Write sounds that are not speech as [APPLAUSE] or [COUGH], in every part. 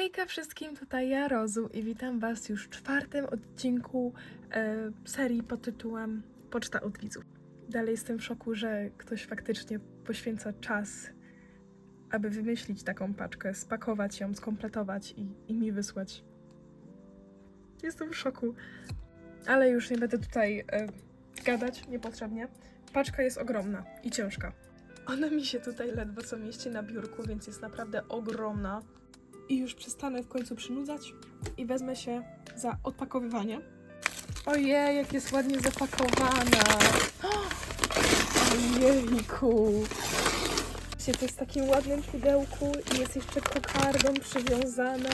Hejka wszystkim, tutaj ja Rozu i witam Was już w czwartym odcinku e, serii pod tytułem Poczta od widzów. Dalej jestem w szoku, że ktoś faktycznie poświęca czas, aby wymyślić taką paczkę, spakować ją, skompletować i, i mi wysłać. Jestem w szoku. Ale już nie będę tutaj e, gadać niepotrzebnie. Paczka jest ogromna i ciężka. Ona mi się tutaj ledwo co mieści na biurku, więc jest naprawdę ogromna. I już przestanę w końcu przynudzać i wezmę się za odpakowywanie. Ojej, jak jest ładnie zapakowana. Ojejku. To jest w takim ładnym pudełku i jest jeszcze kokardą przywiązane.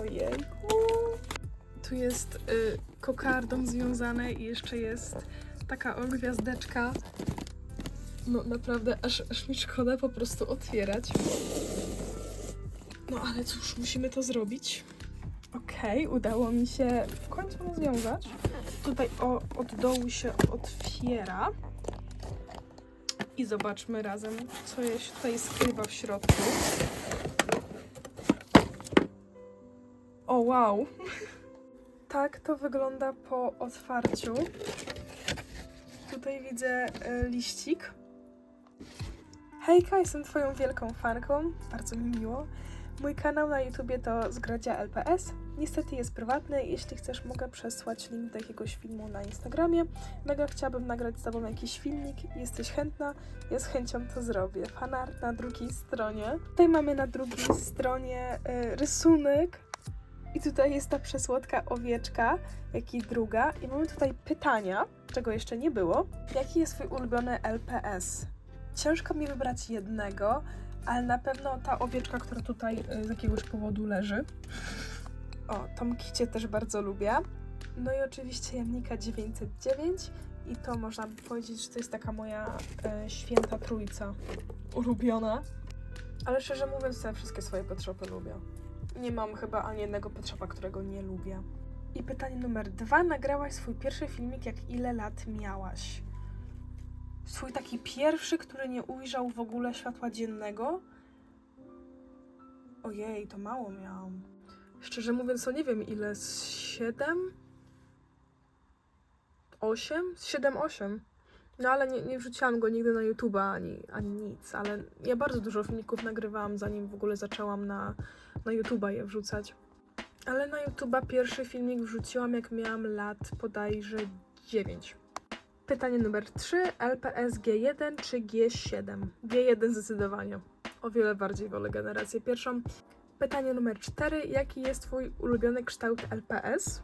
Ojejku. Tu jest y, kokardą związane i jeszcze jest taka o gwiazdeczka. No naprawdę, aż, aż mi szkoda po prostu otwierać. No ale cóż, musimy to zrobić. Okej, udało mi się w końcu rozwiązać. Tutaj o, od dołu się otwiera. I zobaczmy razem, co się tutaj skrywa w środku. O wow! [LAUGHS] Tak to wygląda po otwarciu. Tutaj widzę e, liścik. Hejka, jestem Twoją wielką fanką. Bardzo mi miło. Mój kanał na YouTubie to Zgradzia LPS. Niestety jest prywatny. Jeśli chcesz, mogę przesłać link do jakiegoś filmu na Instagramie. Mega chciałabym nagrać z Tobą jakiś filmik. Jesteś chętna? Ja z chęcią to zrobię. Fanart na drugiej stronie. Tutaj mamy na drugiej stronie y, rysunek. I tutaj jest ta przesłodka owieczka, jak i druga. I mamy tutaj pytania, czego jeszcze nie było. Jaki jest Twój ulubiony LPS? Ciężko mi wybrać jednego, ale na pewno ta owieczka, która tutaj y, z jakiegoś powodu leży. O, tą kicie też bardzo lubię. No i oczywiście jamnika 909 i to można by powiedzieć, że to jest taka moja e, święta trójca ulubiona. Ale szczerze mówiąc, ja wszystkie swoje petshopy lubię. Nie mam chyba ani jednego petshopa, którego nie lubię. I pytanie numer dwa. Nagrałaś swój pierwszy filmik, jak ile lat miałaś? Swój taki pierwszy, który nie ujrzał w ogóle światła dziennego? Ojej, to mało miałam. Szczerze mówiąc, to nie wiem ile. Z 7? 8? 7, 8. No ale nie, nie wrzuciłam go nigdy na YouTube'a ani, ani nic, ale ja bardzo dużo filmików nagrywałam, zanim w ogóle zaczęłam na, na YouTube'a je wrzucać. Ale na YouTube'a pierwszy filmik wrzuciłam jak miałam lat bodajże 9. Pytanie numer 3. LPS G1 czy G7? G1 zdecydowanie. O wiele bardziej wolę generację pierwszą. Pytanie numer 4. Jaki jest Twój ulubiony kształt LPS?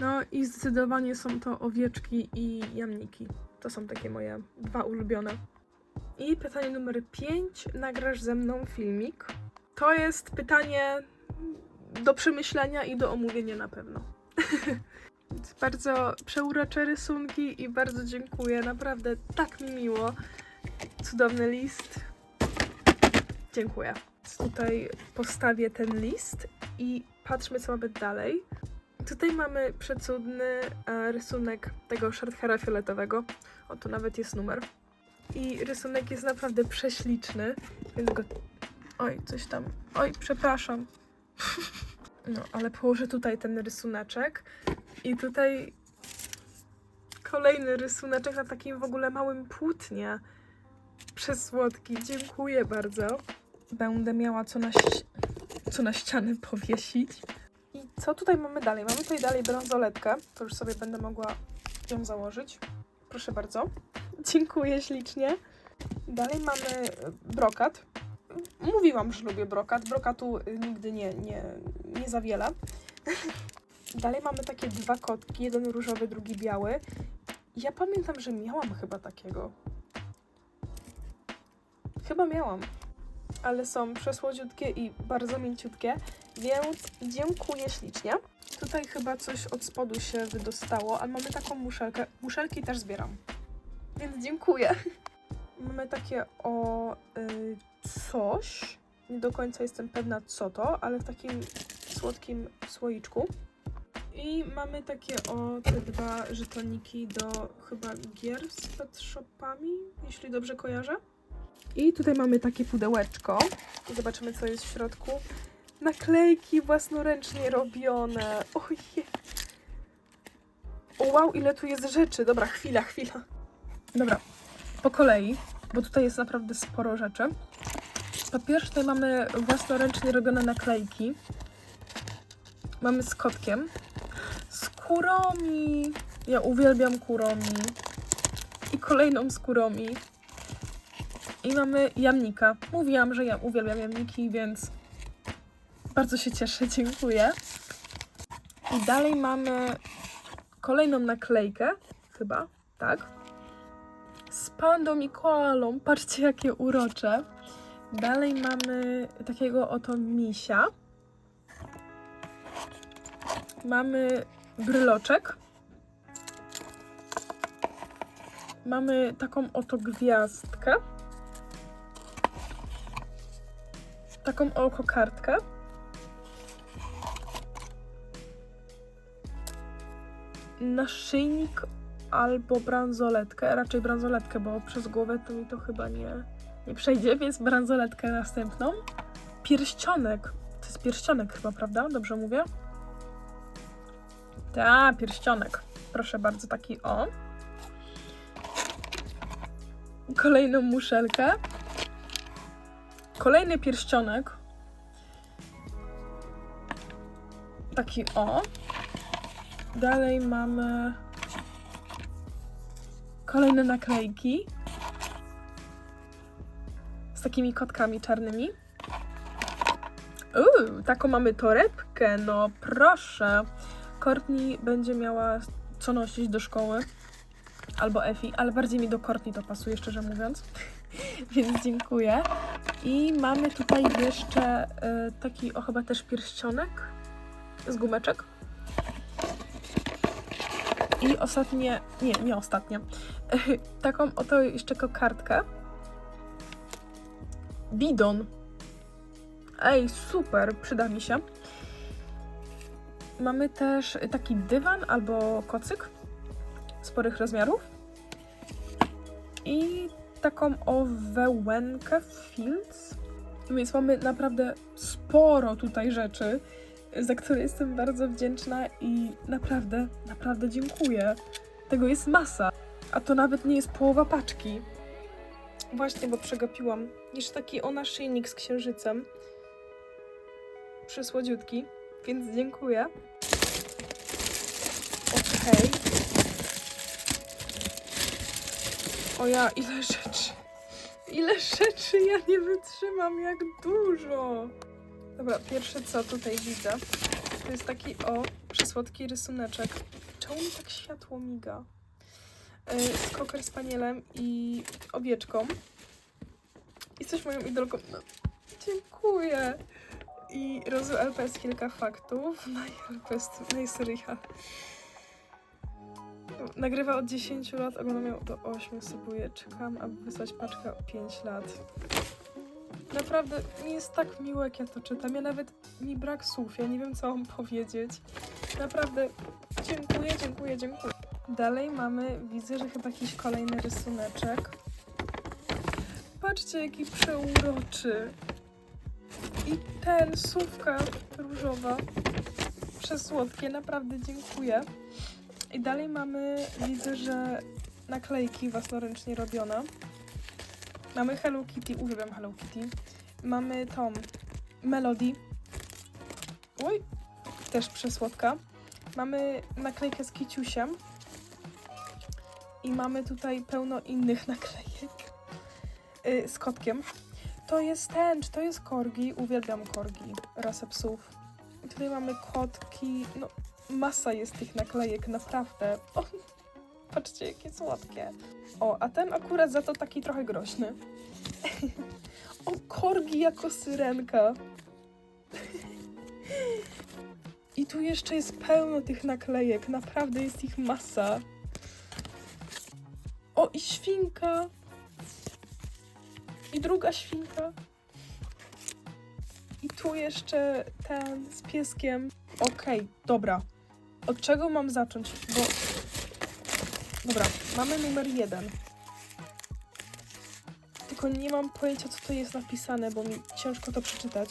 No i zdecydowanie są to owieczki i jamniki. To są takie moje dwa ulubione. I pytanie numer 5. Nagrasz ze mną filmik? To jest pytanie do przemyślenia i do omówienia na pewno. [LAUGHS] Bardzo przeurocze rysunki i bardzo dziękuję. Naprawdę tak mi miło. Cudowny list. Dziękuję. Tutaj postawię ten list i patrzmy, co mamy dalej. Tutaj mamy przecudny e, rysunek tego shorthaira fioletowego. O, tu nawet jest numer. I rysunek jest naprawdę prześliczny, więc go... Oj, coś tam... Oj, przepraszam. [LAUGHS] No, ale położę tutaj ten rysuneczek. I tutaj kolejny rysuneczek na takim w ogóle małym płótnie. Przesłodki, dziękuję bardzo. Będę miała co na, co na ścianę powiesić. I co tutaj mamy dalej? Mamy tutaj dalej bransoletkę. To już sobie będę mogła ją założyć. Proszę bardzo. Dziękuję ślicznie. Dalej mamy e, brokat. Mówiłam, że lubię brokat. Brokatu y, nigdy nie, nie, nie za wiele. [LAUGHS] Dalej mamy takie dwa kotki, jeden różowy, drugi biały. Ja pamiętam, że miałam chyba takiego. Chyba miałam. Ale są przesłodziutkie i bardzo mięciutkie, więc dziękuję ślicznie. Tutaj chyba coś od spodu się wydostało, ale mamy taką muszelkę. Muszelki też zbieram. Więc dziękuję. [LAUGHS] Mamy takie o y, coś. Nie do końca jestem pewna co to, ale w takim słodkim słoiczku. I mamy takie o te dwa żetoniki do chyba gier z pet shopami, jeśli dobrze kojarzę. I tutaj mamy takie pudełeczko. I zobaczymy, co jest w środku. naklejki własnoręcznie robione. Ojej. O wow, ile tu jest rzeczy. Dobra, chwila, chwila. Dobra, po kolei, bo tutaj jest naprawdę sporo rzeczy. Po pierwsze tutaj mamy własnoręcznie robione naklejki. Mamy z kotkiem. Kuromi. Ja uwielbiam kuromi. I kolejną z kuromi. I mamy jamnika. Mówiłam, że ja uwielbiam jamniki, więc bardzo się cieszę, [LAUGHS] dziękuję. I dalej mamy kolejną naklejkę, chyba, tak? Z pandą i koalą. Patrzcie, jakie urocze. Dalej mamy takiego oto misia. Mamy bryloczek. Mamy taką oto gwiazdkę. Taką oko kartkę. Naszyjnik albo bransoletkę. Raczej bransoletkę, bo przez głowę to mi to chyba nie, nie przejdzie, więc bransoletkę następną. Pierścionek. To jest pierścionek chyba, prawda? Dobrze mówię? Tak, pierścionek. Proszę bardzo, taki o. Kolejną muszelkę. Kolejny pierścionek. Taki o. Dalej mamy kolejne naklejki z takimi kotkami czarnymi. Uuu, taką mamy torebkę, no proszę. Courtney będzie miała co nosić do szkoły. Albo Efi, ale bardziej mi do Courtney to pasuje, szczerze mówiąc. [LAUGHS] Więc dziękuję. I mamy tutaj jeszcze y, taki, o chyba też pierścionek z gumeczek. I ostatnie, nie, nie ostatnie, [LAUGHS] taką oto jeszcze kokardkę. Bidon. Ej, super, przyda mi się. Mamy też taki dywan albo kocyk sporych rozmiarów. I taką owełękę Fields. Więc mamy naprawdę sporo tutaj rzeczy, za które jestem bardzo wdzięczna i naprawdę, naprawdę dziękuję. Tego jest masa, a to nawet nie jest połowa paczki. Właśnie, bo przegapiłam. Jeszcze taki o naszyjnik z księżycem. Przysłodziutki, więc dziękuję. Okej. O ja, ile rzeczy. Ile rzeczy ja nie wytrzymam, jak dużo. Dobra, pierwsze co tutaj widzę, to jest taki o, przysłodki rysuneczek. Czemu mi tak światło miga? Yy, z koker spanielem i owieczką. Jesteś moją idolką. No, dziękuję. I Rozu LPS kilka faktów. LPS, no i seria. Nagrywa od 10 lat, oglądam ją do 8, subuję. Czekam, aby wysłać paczkę o 5 lat. Naprawdę mi jest tak miło, jak ja to czytam. Ja nawet mi brak słów, ja nie wiem, co mam [LAUGHS] powiedzieć. Naprawdę dziękuję, dziękuję, dziękuję. Dalej mamy, widzę, że chyba jakiś kolejny rysuneczek. Patrzcie, jaki przeuroczy. I ten, słówka różowa. Przesłodkie, naprawdę dziękuję. I dalej mamy, widzę, że naklejki własnoręcznie robione. Mamy Hello Kitty, uwielbiam Hello Kitty. Mamy tą Melody. Oj, też przesłodka. Mamy naklejkę z kiciusiem. I mamy tutaj pełno innych [LAUGHS] naklejek yy, z kotkiem. To jest ten, czy to jest korgi? Uwielbiam korgi, rasę psów. Tutaj mamy kotki, no masa jest tych naklejek, naprawdę. O, [LAUGHS] patrzcie, jakie słodkie. O, a ten akurat za to taki trochę groźny. [LAUGHS] o, korgi jako syrenka. [LAUGHS] I tu jeszcze jest pełno tych naklejek, naprawdę jest ich masa. O, i świnka. I druga świnka. I tu jeszcze ten z pieskiem. Okej, dobra. Od czego mam zacząć? Bo. Dobra, mamy numer jeden. Tylko nie mam pojęcia, co to jest napisane, bo mi ciężko to przeczytać.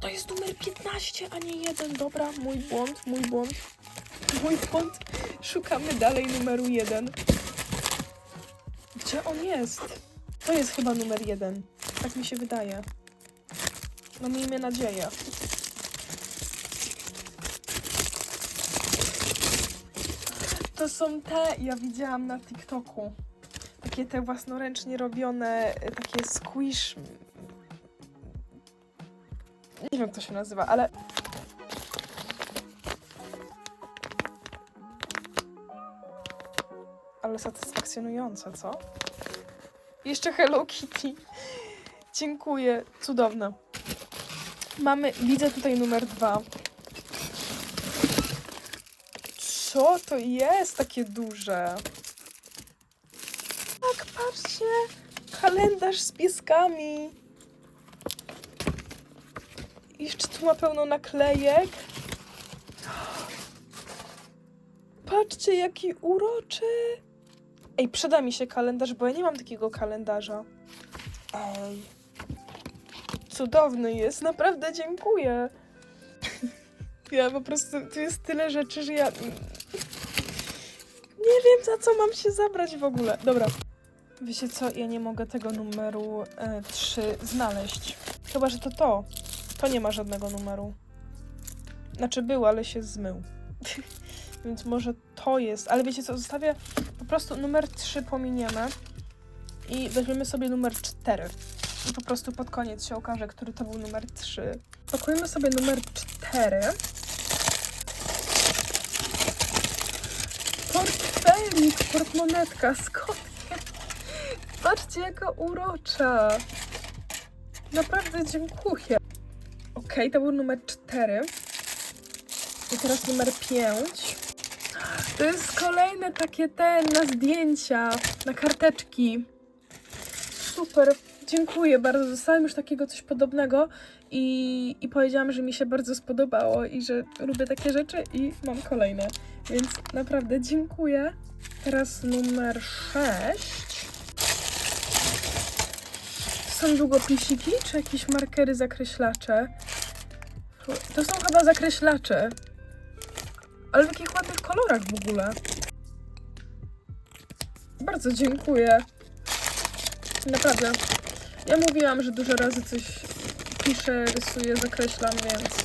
To jest numer 15, a nie jeden. Dobra, mój błąd, mój błąd. Mój błąd. Szukamy dalej numeru jeden. Gdzie on jest? To jest chyba numer 1. Tak mi się wydaje. No miejmy nadzieję. To są te, ja widziałam na TikToku. Takie te własnoręcznie robione, e, takie squish. Nie wiem, jak to się nazywa, ale. Ale satysfakcjonujące, co? Jeszcze Hello Kitty. Dziękuję. Cudowne. Mamy, widzę tutaj numer dwa. Co to jest takie duże? Tak, patrzcie. Kalendarz z pieskami. Jeszcze tu ma pełno naklejek. Patrzcie, jaki uroczy. Ej, przyda mi się kalendarz, bo ja nie mam takiego kalendarza. Ej. Cudowny jest, naprawdę dziękuję. [LAUGHS] Ja po prostu, tu jest tyle rzeczy, że ja nie wiem za co mam się zabrać w ogóle. Dobra. Wiecie co, ja nie mogę tego numeru e, 3 znaleźć. Chyba, że to to. To nie ma żadnego numeru. Znaczy był, ale się zmył. [LAUGHS] Więc może to jest. Ale wiecie co, zostawię po prostu numer 3 pominiemy i weźmiemy sobie numer 4. I po prostu pod koniec się okaże, który to był numer 3. Pakujemy sobie numer 4. Portfelik, portmonetka z. Patrzcie, jaka urocza. Naprawdę dziękuję. Okej, to był numer 4. I teraz numer 5. To jest kolejne takie te na zdjęcia, na karteczki. Super, dziękuję bardzo. Dostałam już takiego coś podobnego i, i powiedziałam, że mi się bardzo spodobało i że lubię takie rzeczy i mam kolejne. Więc naprawdę dziękuję. Teraz numer 6. Są długopisiki czy jakieś markery zakreślacze? To są chyba zakreślacze. Ale w jakich ładnych kolorach w ogóle. Bardzo dziękuję. Naprawdę. Ja mówiłam, że dużo razy coś piszę, rysuję, zakreślam, więc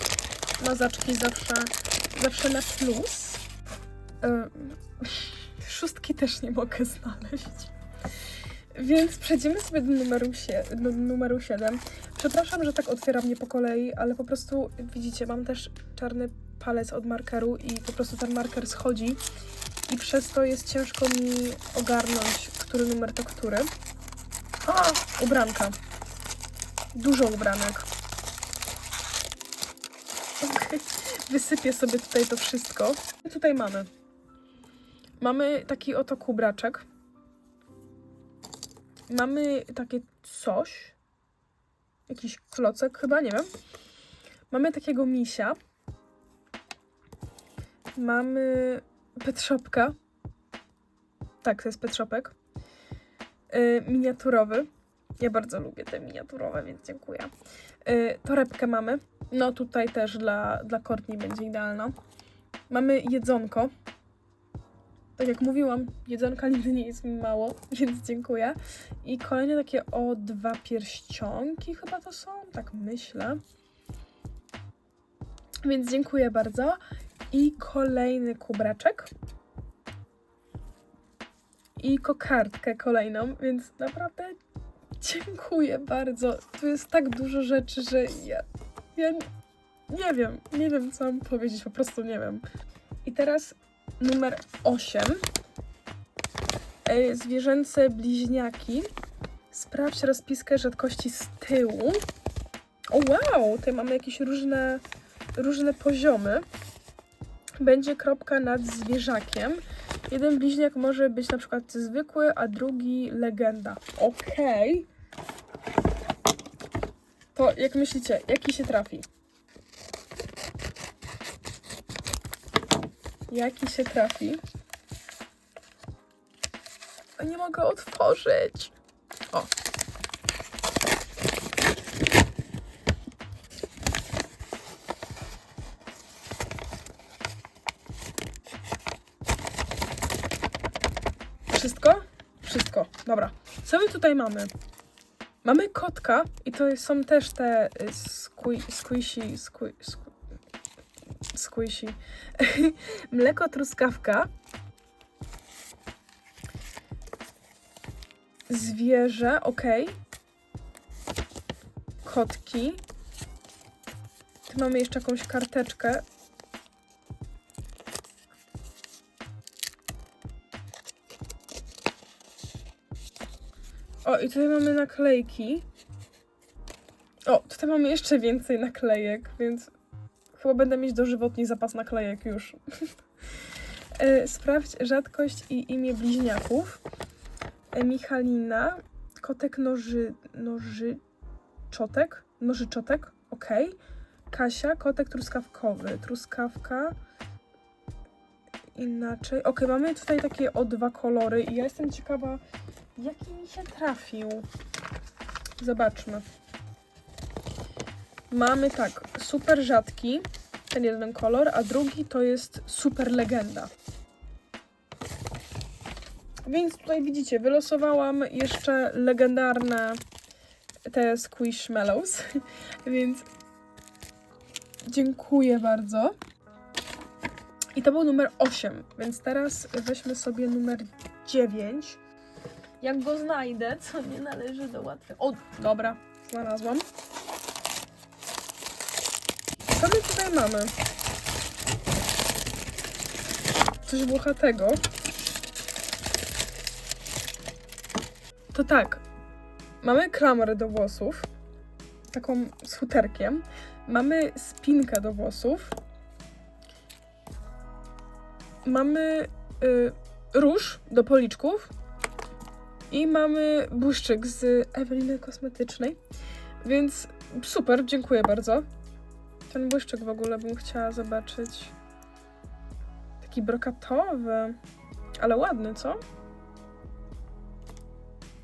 mazaczki zawsze, zawsze na plus. [LAUGHS] Szóstki też nie mogę znaleźć. Więc przejdziemy sobie do numeru, sie- do numeru 7. Przepraszam, że tak otwieram nie po kolei, ale po prostu widzicie, mam też czarny palec od markeru i po prostu ten marker schodzi i przez to jest ciężko mi ogarnąć, który numer to który. A, ubranka. Dużo ubranek. Wysypię sobie tutaj to wszystko. I tutaj mamy. Mamy taki oto kubraczek. Mamy takie coś. Jakiś klocek chyba, nie wiem. Mamy takiego misia. Mamy pet shopka. Tak, to jest pet shopek. Yy, miniaturowy. Ja bardzo lubię te miniaturowe, więc dziękuję. Yy, torebkę mamy. No tutaj też dla, dla Courtney będzie idealna. Mamy jedzonko. Tak jak mówiłam, jedzonka [LAUGHS] nigdy nie jest mi mało, więc dziękuję. I kolejne takie o dwa pierścionki chyba to są, tak myślę. Więc dziękuję bardzo. I kolejny kubraczek. I kokardkę kolejną, więc naprawdę dziękuję bardzo. Tu jest tak dużo rzeczy, że ja, ja nie wiem, nie wiem co mam powiedzieć, po prostu nie wiem. I teraz numer 8. E, Zwierzęce bliźniaki. Sprawdź rozpiskę rzadkości z tyłu. O wow, tutaj mamy jakieś różne, różne poziomy. Będzie kropka nad zwierzakiem. Jeden bliźniak może być na przykład zwykły, a drugi legenda. Okej. To jak myślicie, jaki się trafi? Jaki się trafi? O, nie mogę otworzyć. O. tutaj mamy? Mamy kotka i to są też te y, squishy, squishy, squi, squi, squishy. [LAUGHS] Mleko truskawka. Zwierzę, ok. Kotki. Tu mamy jeszcze jakąś karteczkę. O, i tutaj mamy naklejki. O, tutaj mamy jeszcze więcej naklejek, więc chyba będę mieć dożywotni zapas naklejek już. [LAUGHS] E, Sprawdź rzadkość i imię bliźniaków. E, Michalina, kotek noży, nożyczotek, nożyczotek, ok. Kasia, kotek truskawkowy, truskawka, inaczej. Ok, mamy tutaj takie o dwa kolory i ja jestem ciekawa, jaki mi się trafił. Zobaczmy. Mamy tak, super rzadki, ten jeden kolor, a drugi to jest super legenda. Więc tutaj widzicie, wylosowałam jeszcze legendarne te Squishmallows, [LAUGHS] więc dziękuję bardzo. I to był numer 8, więc teraz weźmy sobie numer 9. Jak go znajdę, co nie należy do łatwego. O, dobra, znalazłam. Co my tutaj mamy? Coś włochatego. To tak. Mamy klamrę do włosów. Taką z futerkiem. Mamy spinkę do włosów. Mamy y, róż do policzków. I mamy błyszczyk z Eweliny Kosmetycznej. Więc super, dziękuję bardzo. Ten błyszczyk w ogóle bym chciała zobaczyć. Taki brokatowy. Ale ładny, co?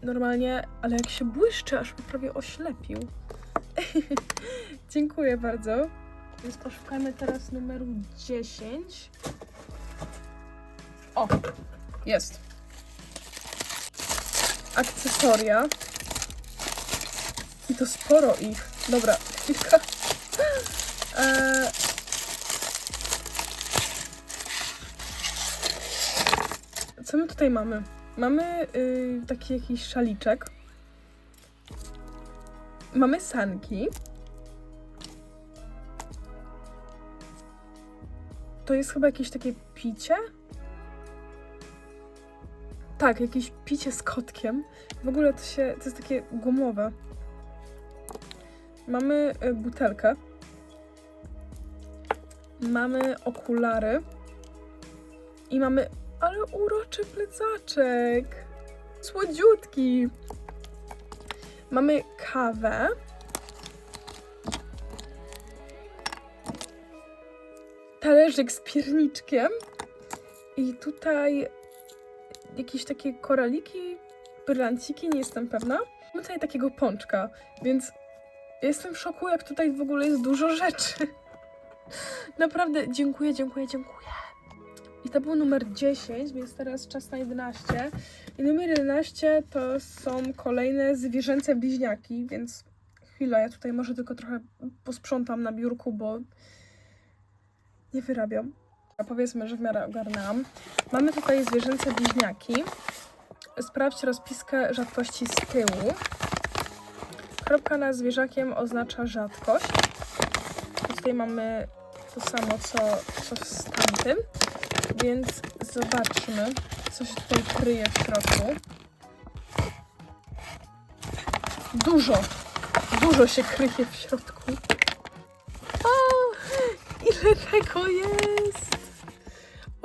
Normalnie, ale jak się błyszczy, aż mnie prawie oślepił. [LAUGHS] Dziękuję bardzo. Więc poszukamy teraz numeru 10. O, jest. Akcesoria. I to sporo ich. Dobra, chwilka. Eee... Co my tutaj mamy? Mamy y, taki jakiś szaliczek. Mamy sanki. To jest chyba jakieś takie picie? Tak, jakieś picie z kotkiem. W ogóle to się, to jest takie gumowe. Mamy y, butelkę. Mamy okulary. I mamy, ale uroczy plecaczek. Słodziutki. Mamy kawę. Talerzyk z pierniczkiem. I tutaj jakieś takie koraliki, brylanciki, nie jestem pewna. Mamy tutaj takiego pączka, więc jestem w szoku, jak tutaj w ogóle jest dużo rzeczy. [LAUGHS] Naprawdę dziękuję, dziękuję, dziękuję. I to był numer 10, więc teraz czas na 11. I numer 11 to są kolejne zwierzęce bliźniaki, więc chwila, ja tutaj może tylko trochę posprzątam na biurku, bo nie wyrabiam. Powiedzmy, że w miarę ogarnęłam. Mamy tutaj zwierzęce bliźniaki. Sprawdź rozpiskę rzadkości z tyłu. Kropka nad zwierzakiem oznacza rzadkość. I tutaj mamy to samo, co, co z tamtym. Więc zobaczmy, co się tutaj kryje w środku. Dużo, dużo się kryje w środku. O, ile tego jest!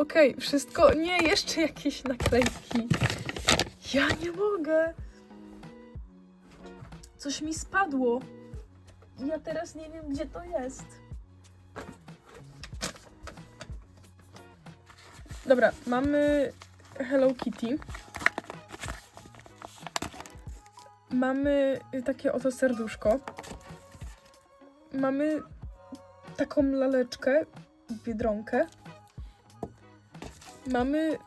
Okej, wszystko. Nie, jeszcze jakieś naklejki. Ja nie mogę. Coś mi spadło. Ja teraz nie wiem, gdzie to jest. Dobra, mamy Hello Kitty. Mamy takie oto serduszko. Mamy taką laleczkę, biedronkę. Mamy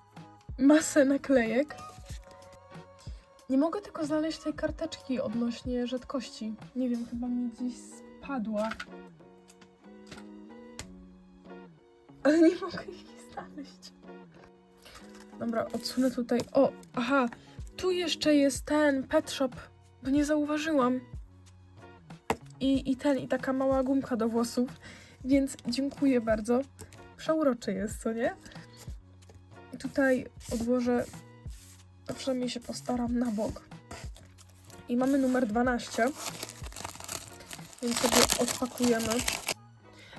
masę naklejek. Nie mogę tylko znaleźć tej karteczki odnośnie rzadkości. Nie wiem, chyba mi gdzieś spadła. Ale nie mogę jej znaleźć. Dobra, odsunę tutaj. O, aha, tu jeszcze jest ten pet shop, bo nie zauważyłam. I, I ten, i taka mała gumka do włosów, więc dziękuję bardzo. Przeuroczy jest, co nie? Tutaj odłożę, a przynajmniej się postaram na bok. I mamy numer 12, więc sobie odpakujemy.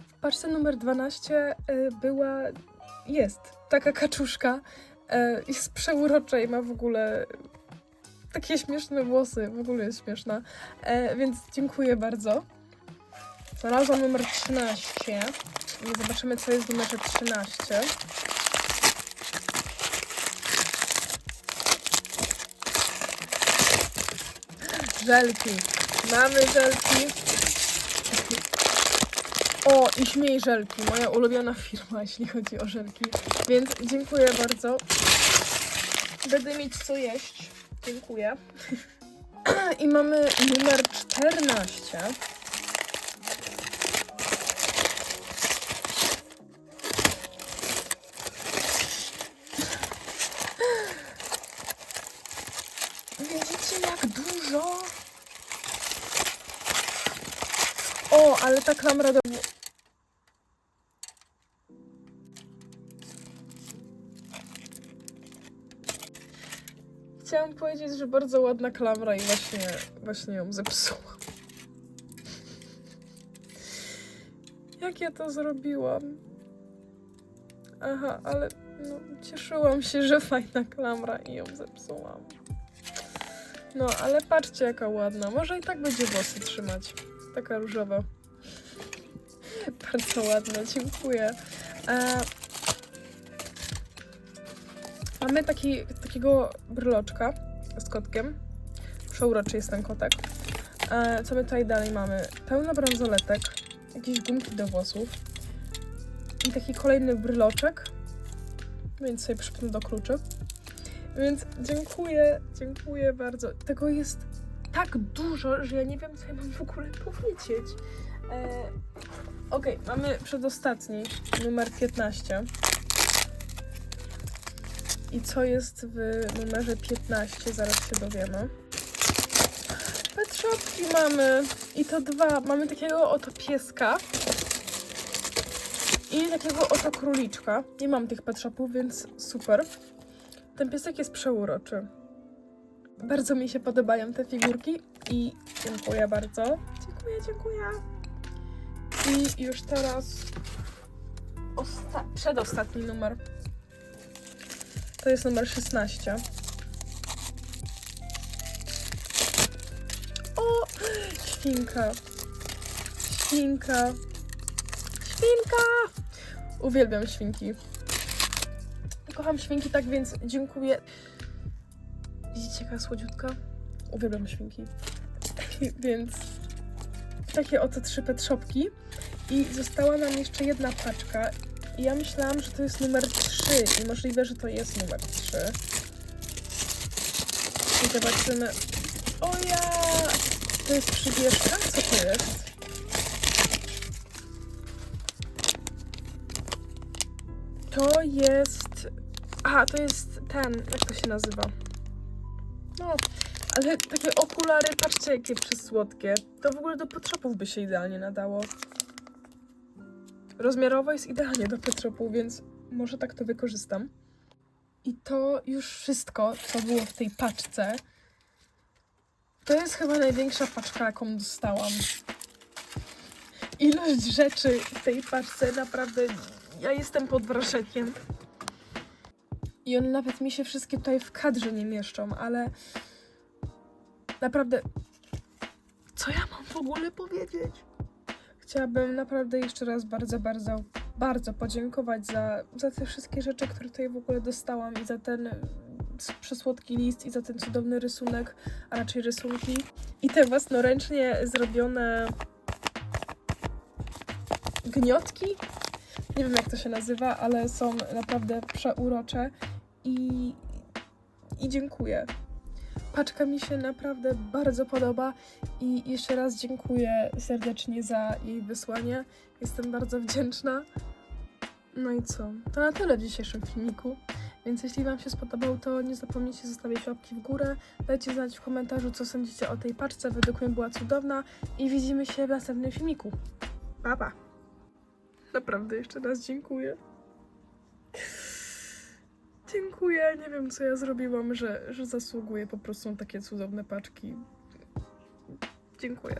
W paczce numer 12 y, była, jest taka kaczuszka, y, jest przeurocza i ma w ogóle takie śmieszne włosy, w ogóle jest śmieszna, e, więc dziękuję bardzo. Znalazłam numer 13 i zobaczymy co jest w numerze 13. Żelki. Mamy żelki. O, i śmiej żelki. Moja ulubiona firma, [LAUGHS] jeśli chodzi o żelki. Więc dziękuję bardzo. Będę mieć co jeść. Dziękuję. [CLEARS THROAT] I mamy numer 14. O, ale ta klamra do... Chciałam powiedzieć, że bardzo ładna klamra i właśnie, właśnie ją zepsułam. Jak ja to zrobiłam? Aha, ale no, cieszyłam się, że fajna klamra i ją zepsułam. No, ale patrzcie jaka ładna. Może i tak będzie włosy trzymać. Taka różowa. Bardzo ładna, dziękuję. E, mamy taki, takiego bryloczka z kotkiem. Przeuroczy jest ten kotek. E, co my tutaj dalej mamy? Pełno bransoletek, jakieś gumki do włosów i taki kolejny bryloczek. Więc sobie przypnę do kluczy. Więc dziękuję, dziękuję bardzo. Tego jest tak dużo, że ja nie wiem, co ja mam w ogóle powiedzieć. E, Okej, mamy przedostatni, numer 15. I co jest w numerze 15? Zaraz się dowiemy. Pet mamy. I to dwa. Mamy takiego oto pieska. I takiego oto króliczka. Nie mam tych pet więc super. Ten piesek jest przeuroczy. Bardzo mi się podobają te figurki i dziękuję bardzo. Dziękuję, dziękuję. I już teraz osta- przedostatni numer. To jest numer 16. O! Świnka. Świnka. Świnka! Uwielbiam świnki. Kocham świnki, tak więc dziękuję. Jaka słodziutka? Uwielbiam świnki. więc takie oto trzy pet shopki. I została nam jeszcze jedna paczka. I ja myślałam, że to jest numer 3 i możliwe, że to jest numer 3. I zobaczymy. O ja! To jest przybieżka? Co to jest? To jest... Aha, to jest ten, jak to się nazywa? No, ale takie okulary, patrzcie jakie przysłodkie. To w ogóle do potrzepów by się idealnie nadało. Rozmiarowo jest idealnie do potrzepów, więc może tak to wykorzystam. I to już wszystko, co było w tej paczce. To jest chyba największa paczka, jaką dostałam. Ilość rzeczy w tej paczce naprawdę. Ja jestem pod wrażeniem. I one nawet mi się wszystkie tutaj w kadrze nie mieszczą, ale naprawdę. Co ja mam w ogóle powiedzieć? Chciałabym naprawdę jeszcze raz bardzo, bardzo, bardzo podziękować za, za te wszystkie rzeczy, które tutaj w ogóle dostałam i za ten przesłodki list i za ten cudowny rysunek, a raczej rysunki i te własnoręcznie zrobione gniotki. Nie wiem jak to się nazywa, ale są naprawdę przeurocze i, i dziękuję. paczka mi się naprawdę bardzo podoba i jeszcze raz dziękuję serdecznie za jej wysłanie. Jestem bardzo wdzięczna. No i co? To na tyle w dzisiejszym filmiku. Więc jeśli Wam się spodobał, to nie zapomnijcie zostawić łapki w górę. Dajcie znać w komentarzu, co sądzicie o tej paczce. Według mnie była cudowna. I widzimy się w następnym filmiku. Pa, pa. Naprawdę jeszcze raz dziękuję. Dziękuję. Nie wiem, co ja zrobiłam, że, że zasługuję po prostu na takie cudowne paczki. Dziękuję.